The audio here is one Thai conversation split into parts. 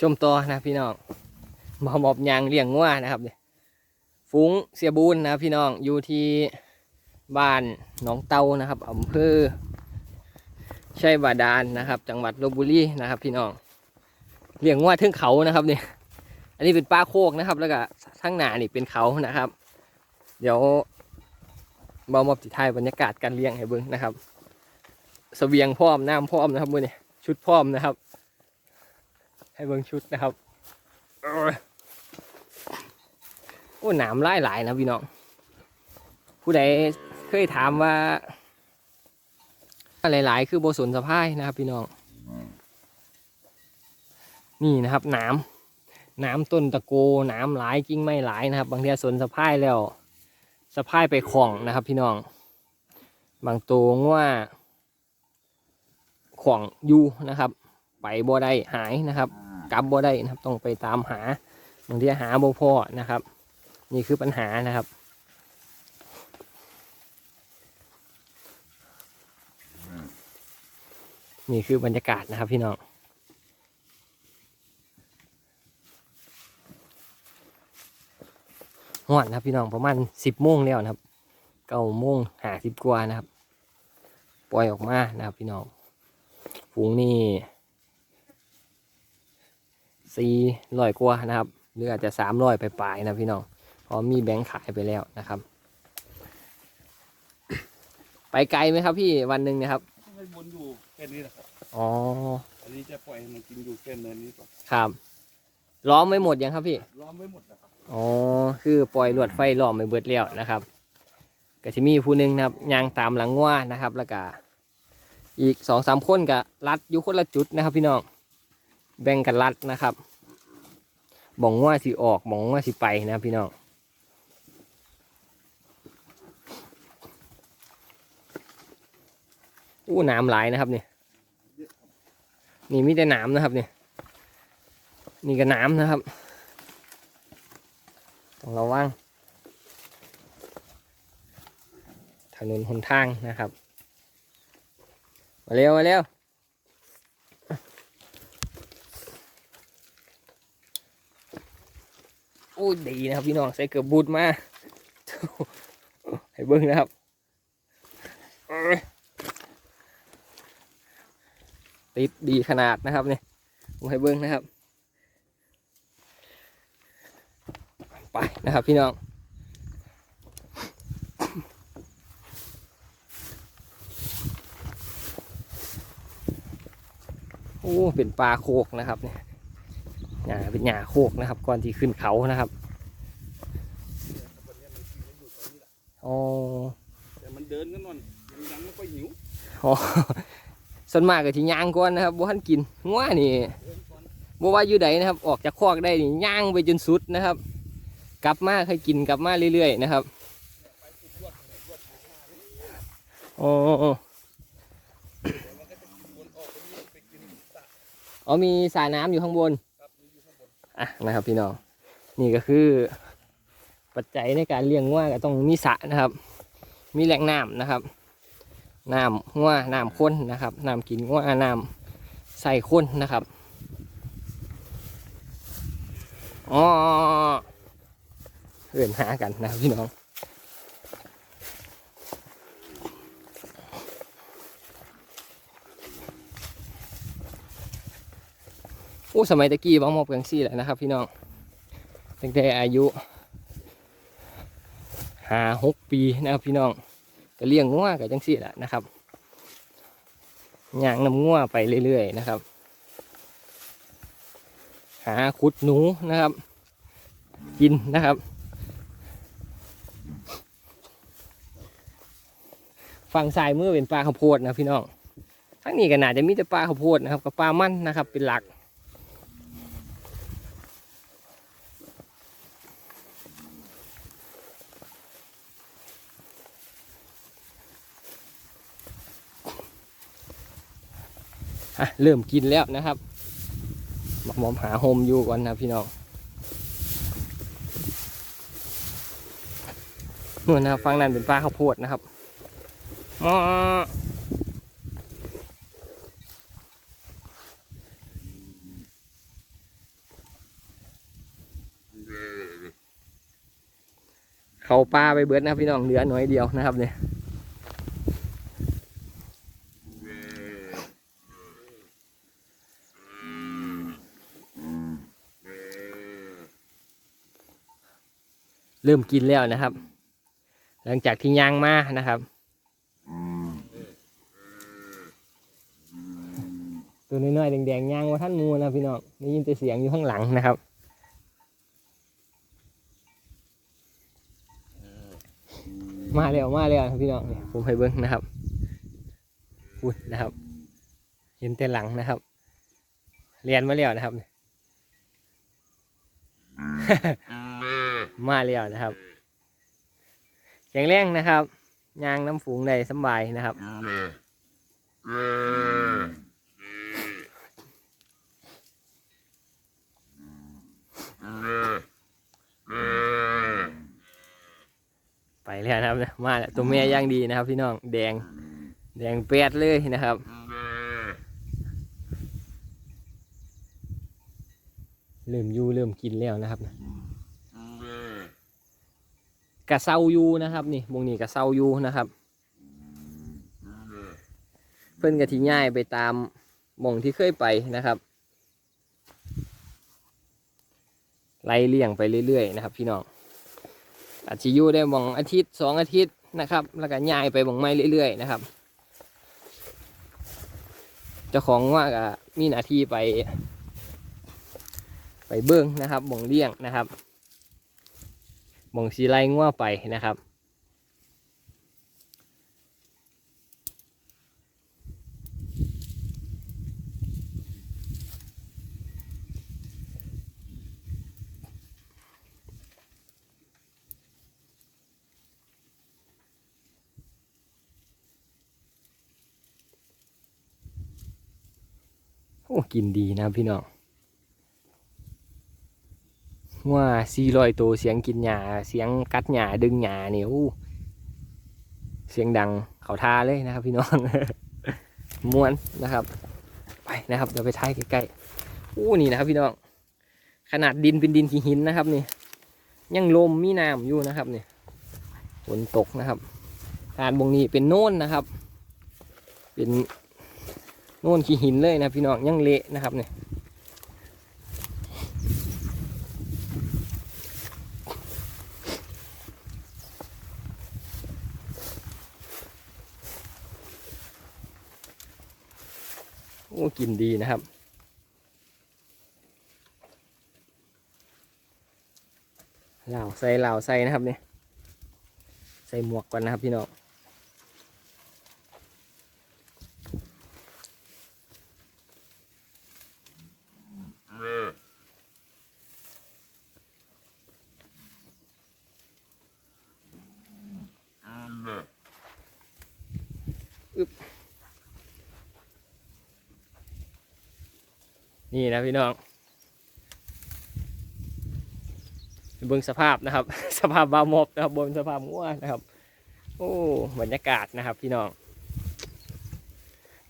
ชมต่อนะพี่น้องหมอมอบยางเลี้ยงงัวนะครับเนี่ยฟุ้งเสียบูนนะครับพี่น้องอยู่ที่บ้านหนองเตานะครับอำเภอชัยบาดาลนะครับ จังหวัดลบบุรีนะครับ พี่น้องเลี้ยงงัวทึ่งเขานะครับเนี่ยอันนี้เป็นป้าโคกนะครับ แล้วก็ทั้งหนานี่เป็นเขานะครับ เดี๋ยวบอมอบติไทายบรรยากาศการเลี้ยงให้เบิ้งนะครับเสบียงพร้อมน้ำพร้อมนะครับมือเนี่ยชุดพร้อมนะครับ ให้เบิ้งชุดนะครับโอ้ยโอ้หนามไล่หลายนะพี่น้อง ผู้ใดเคยถามว่าไหลาย ๆ คือโบสนสะพายนะครับพี่น้อง นี่นะครับหนามหนามต้นตะโกหนามหลายกิ่งไม่หลายนะครับ บางทีสนสะพายแล้วสะพายไปของนะครับ พี่น้อง บางตัวว่าของอยู่นะครับ ไปบ่ได้หายนะครับ กลับบ่ได้นะครับ ต้องไปตามหาบางทีหาบ่พอนะครับ นี่คือปัญหานะครับนี่คือบรรยากาศนะครับพี่น้องห่อนนะครับพี่น้องประมาณสิบโมงแล้วนะครับเก้าโมงหาสิบกว่านะครับ ปล่อยออกมานะครับพี่น้องฝูงนี่ สี่ร้อยกว่านะครับ หรืออาจจะสามร้อยไปปลายๆนะพี่น้องเพราะมีแบงค์ขายไปแล้วนะครับ ไปไกลไหมครับพี่วันหนึ่งเนะครับให้บนอยู่แค่นี้แหละครับอ๋ออันนี้จะปล่อยให้มันกินอยู่แค่เนินนี้ก่อนครับล้อมไม่หมดยังครับพี่ล้อมไว้หมดนะครับอ๋อคือปล่อยลวดไฟล้อมไปเบิดแล้วนะครับก็จะมีผู้หนึ่งนะครับยางตามหลังว่านะครับ แล้วก็อีกสองสามคนก็รัดอยู่คนละจุดนะครับ พี่น้อง แบ่งกันรัดนะครับบ่องว่าสิออกบ่องว่าสิไปนะพี่น้องอู้หน้ำหลายนะครับเนี่ยนี่มีแต่หน้ำนะครับเนี่ยนี่ก็หน้ำนะครับต้องระวังถนนหนทางนะครับ มาเร็วมาเร็ว อ้ดีนะครับพี่น้องใส่เกือบบูดมาให้เบิ้งนะครับติดดีขนาดนะครับเนี่ยผมให้เบิ้งนะครับ ไปนะครับพี่น้องโอ้เป็นปลาโคกนะครับเนี่ย หญ้าเป็นหญ้าโคกนะครับ ก่อนที่ขึ้นเขานะครับอ๋อแต่มันเดินกันนอนยังยังไม่ค่อยหิวอ๋อส่วนมากก็ที่ย่างก่อนนะครับบ่ทันกินงัวนี่เดินก่อนบ่ว่าอยู่ใดนะครับ ออกจากคอกได้นี่ย่างไปจนสุดนะครับ กลับมาให้กินกลับมาเรื่อยๆนะครับอ๋อมันก็จะกินวนออกไปนี่ไปกินสระอ๋อมีสายน้ำอยู่ข้างบนครับมัน อะนะครับพี่น้องนี่ก็คือ ปัจจัยในการเลี้ยงง่วก็ต้องมีสระนะครับ มีแหล่งน้ำนะครับน้ำง่วน้ำข้นนะครับน้ำกินง่วน้ำใส่ข้นนะครับอ๋อเอื่นหากันนะครับพี่น้อง อู้สมัยตะกี้บ้องมอบกันซี่แหละนะครับ พี่น้องตั้งแต่อายุห้าหกปีนะครับพี่น้องก็เลี้ยงงัวกับจังสี่แหละนะครับย่างน้ำงัวไปเรื่อยๆนะครับ หาขุดหนูนะครับ กินนะครับฝั่งซ้ายมือเป็นปลาข้าวโพดนะพี่น้องทั้งนี้ก็น่าจะมีแต่ปลาข้าวโพดนะครับกับปลามันนะครับเป็นหลัก เริ่มกินแล้วนะครับหมอมหาโฮมอยู่ก่อนนะพี่น้องนู่นนะฟังนั่นเป็นปลาข้าวโพดนะครับเขาปลาไปเบิดนะพี่น้องเหลือน้อยเดียวนะครับเนี่ย เริ่มกินแล้วนะครับ หลังจากที่ย่างมานะครับ ตัวน้อยๆแดงๆย่างว่าท่านมูนะพี่น้องได้ยินแต่เสียงอยู่ข้างหลังนะครับมาแล้วมาแล้วพี่น้องผมให้เบิ้งนะครับพูดนะครับ เห็นแต่หลังนะครับเรียนมาแล้วนะครับ มาแล้วนะครับแข็งแรงนะครับยางน้ำฝูงได้สบายนะครับไปแล้วนะครับมาแล้วตัวแม่ย่างดีนะครับ พี่น้องแดง แดงเปียดเลยนะครับเริ่มยูเริ่มกินแล้วนะครับ กระเซาอยูนะครับนี่วงนี้กระเซาอยูนะครับ เพิ่อนกะทิง่ายไปตามมองที่เคยไปนะครับ ไล่เลี่ยงไปเรื่อยๆนะครับ พี่น้องอาจจะอยู่ได้มองอาทิตย์สองอาทิตย์นะครับ แล้วก็ย้ายไปมองไม้เรื่อยๆนะครับเจ้าของว่ากมีหน้าที่ไป ไปเบิ้งนะครับมองเลี้ยงนะครับ มองสีไลงัวไปนะครับโอ้กินดีนะพี่น้อง ว่าสี่ร้อยตัวเสียงกินหญ้าเสียงกัดหญ้าดึงหญ้าเนี่ยอู้เสียงดังเขาทาเลยนะครับ พี่น้องม้วนนะครับ ไปนะครับเดี๋ยวไปท้ายใกล้ๆอู้นี่นะครับ พี่น้องขนาดดินเป็นดินขี้หินนะครับนี่ยังลมมีน้ำอยู่นะครับนี่ฝนตกนะครับทานบงนี้เป็นโน่นนะครับ เป็นโน่นขี้หินเลยนะพี่น้องยังเละนะครับเนี่ย โอ้กินดีนะครับ เหล่าใส่เหล่าใส่นะครับเนี่ย ใส่หมวกก่อนนะครับพี่น้อง นี่นะพี่น้องเบิ่งสภาพนะครับ สภาพบาวมอบนะครับบนสภาพงัวนะครับ โอ้บรรยากาศนะครับ พี่น้อง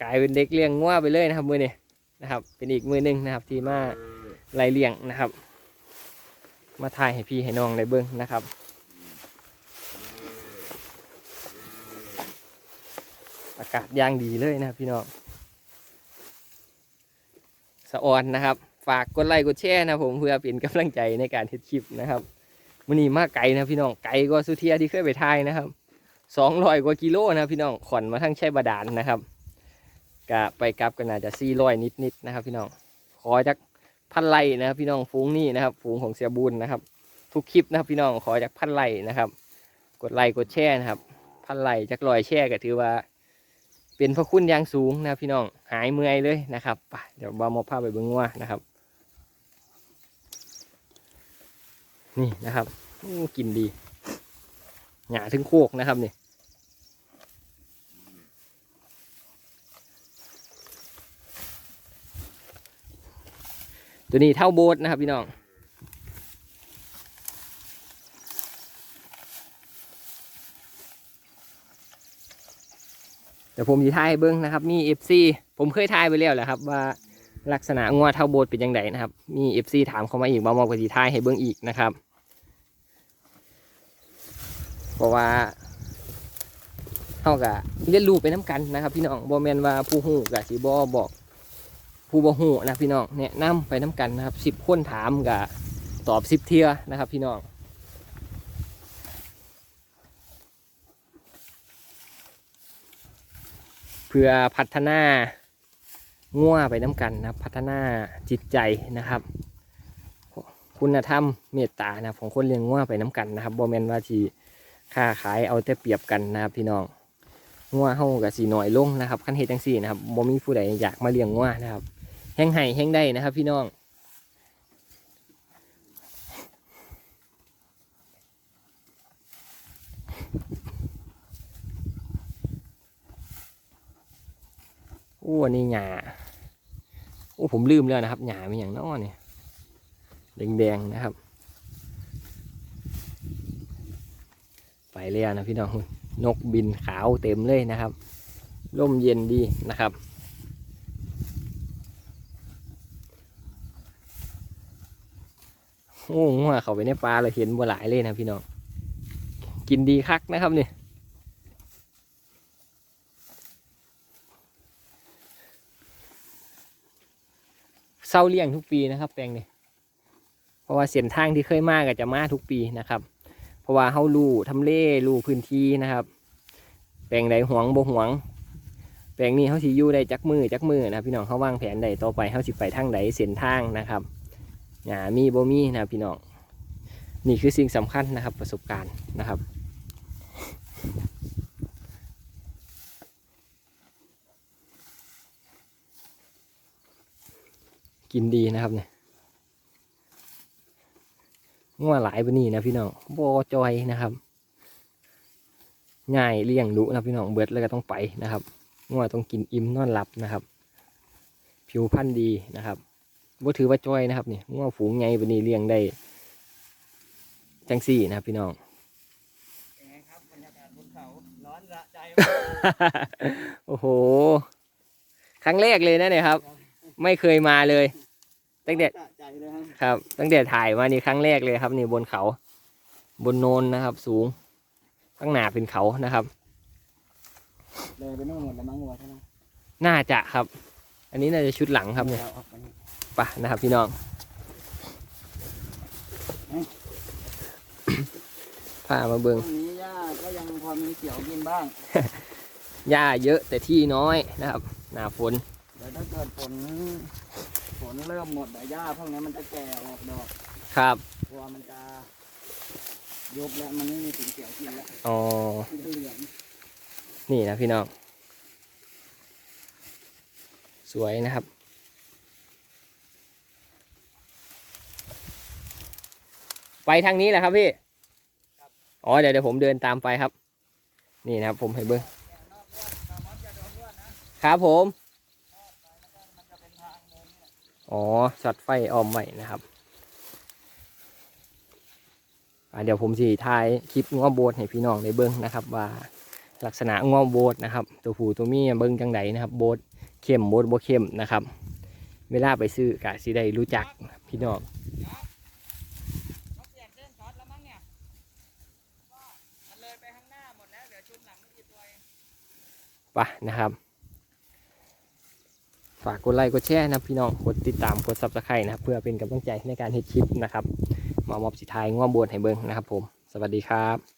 กลายเป็นเด็กเลี้ยงงัวไปเลยนะครับมือนี้นะครับ เป็นอีกมือหนึ่งนะครับ ที่มาไล่เลี้ยงนะครับ มาถ่ายให้พี่ให้น้องในเบิ้องนะครับอากาศย่างดีเลยนะครับพี่น้อง ออนนะครับ ฝากกดไลค์กดแชร์นะผมเพื่อเป็นกำลังใจในการเฮ็ดคลิปนะครับมันนี้มากไกลนะพี่น้องไกลกว่าสุเทียที่เคยไปทายนะครับสองร้อยกว่ากิโลนะพี่น้องขอนมาทั้งใช้บาดาลนะครับกะไปกลับกันอาจจะสี่ร้อยนิดๆนะครับ พี่น้องขอจากพันไลค์นะครับพี่น้องฝูงนี่นะครับฝูงของเสียบุญนะครับ ทุกคลิปนะครับพี่น้องขอจากพันไลค์นะครับ กดไลค์กดแชร์นะครับ พันไลค์จากรอยแชร์ก็ถือว่า เป็นพระคุณอย่างสูงนะพี่น้องหายเมื่อยเลยนะครับไปเดี๋ยวบามาพาไปเบิ้งว่านะครับ นี่นะครับกินดีหยาถึงโคกนะครับนี่ตัวนี้เท่าโบสนะครับพี่น้อง เดี๋ยวผมจะทายให้เบิ้งนะครับ มี FC ผมเคยทายไปแล้วแหละครับ ว่าลักษณะงัวเท่าโบสเป็นยังไงนะครับ มี FC ถามเข้ามาอีกบางมอกกับทีทายให้เบิ้งอีกนะครับ เพราะว่าเฮาก็เรียนรู้ไปน้กันนะครับ พี่น้องบ่แมนว่าผู้ฮู้ก็สิบ่บอกผู้บ่ฮู้นะพี่น้องแนะนำไปน้กันนะครับสิบคนถามก็ตอบสิบเทื่อนะครับ พี่น้อง พื่อพัฒนาง่วไปน้กันนะพัฒนาจิตใจนะครับ คุณธรรมเมตตานะของคนเลี้ยงง่วไปน้กันนะครับบ่แมนว่าทีค้าขายเอาแต่เปรียบกันนะครับพี่น้องง่วเฮากับสีหน่อยลงนะครับขั้นเหตุจังสี่นะครับบ่มีผู้ใดอยากมาเลี้ยงง่วนะครับ แห้งไห้แห้งได้นะครับ พี่น้อง อ้อันนี่หญ้าโอ้ผมลืมแล้วนะครับหญ้ามีอย่างน้อเนี่ยแดงๆนะครับ ไปแล้วนะพี่น้องนกบินขาวเต็มเลยนะครับร่มเย็นดีนะครับ โอ้งัวเขาไปในปลาเราเห็นบัวหลายเลยนะพี่น้อง กินดีคักนะครับนี่ เศร้าเลี้ยงทุกปีนะครับ แปลงนี่เพราะว่าเส้นทางที่เคยมาก็จะมาทุกปีนะครับ เพราะว่าเขารู้ทำเลรู้พื้นที่นะครับ แปลงใดหวงบ่หวง แปลงนี้เขาสิอยู่ได้จักมือจักมือนะพี่น้องเขาวางแผนใดต่อไปเขาสิไปทางใดเส้นทางนะครับหยามีบ่มีนะพี่น้องนี่คือสิ่งสำคัญนะครับประสบการณ์นะครับ กินดีนะครับเนี่ยงัวหลายปนี่นะพี่น้องบอจอยนะครับ ง่ายเลี้ยงดุนะพี่น้องเบิดแล้วก็ต้องไปนะครับงัวต้องกินอิ่มนอนหลับนะครับ ผิวพรรณดีนะครับบ่ถือว่าจอยนะครับเนี่ยงัวฝูงใหญ่ปนี่เลี้ยงได้จังสี่นะครับพี่น้องโอ้โห ครั้งแรกเลยนะเนี่ยครับ ไม่เคยมาเลย ตั้งแต่สะใจเลยครับครับ ตั้งแต่ถ่ายมานี่ครั้งแรกเลยครับ นี่บนเขา บนโนนนะครับ สูงข้างหน้าเป็นเขานะครับเลยไปนู่นหมดแล้วมั้งวัวใช่ไหมน่าจะครับ อันนี้น่าจะชุดหลังครับเนี่ยเราออกไปนี่ไปะนะครับพี่น้องพามาเบิงตรงนี้หญ้าก็ยังพอมีเขียวกินบ้างหญ้าเยอะแต่ที่น้อยนะครับ หน้าฝนเดี๋ยวถ้าเกิดฝนฝน เริ่มหมดเดี๋ยวหญ้าพวกนี้มันจะแก่ออกดอกครับตัวมันจะยุบแล้วมันไม่มีสีเขียวกินแล้วอ๋อ มันจะเหลืองนี่นะพี่น้อง สวยนะครับ ไปทางนี้แหละครับพี่ อ๋อเดี๋ยวเดี๋ยวผมเดินตามไปครับ นี่นะครับผมให้เบิ้งครับผม อ๋อช็อตไฟออมไว้นะครับเดี๋ยวผมสิถ่ายคลิปง้อโบสให้พี่น้องได้เบิ้งนะครับ ว่าลักษณะง้อโบสนะครับ ตัวผู้ตัวเมียเบิ้งจังไดนะครับ โบสเข้มโบสบ่เข้มนะครับ เวลาไปซื้อกะสิได้รู้จักพี่น้องปลี่ยนเส้นช็อตแล้วมั้งเนี่ยมันเลยไปข้างหน้าหมดแล้วเดี๋ยวชุดหลังไม่กี่ตัวเองไปนะครับ ฝากกดไลค์กดแชร์นะพี่น้องกดติดตามกดซับสไครต์นะครับเพื่อเป็นกำลังใจในการเฮ็ดคลิปนะครับมามอบสิทายง่วงบวนให้เบิ้งนะครับผม สวัสดีครับ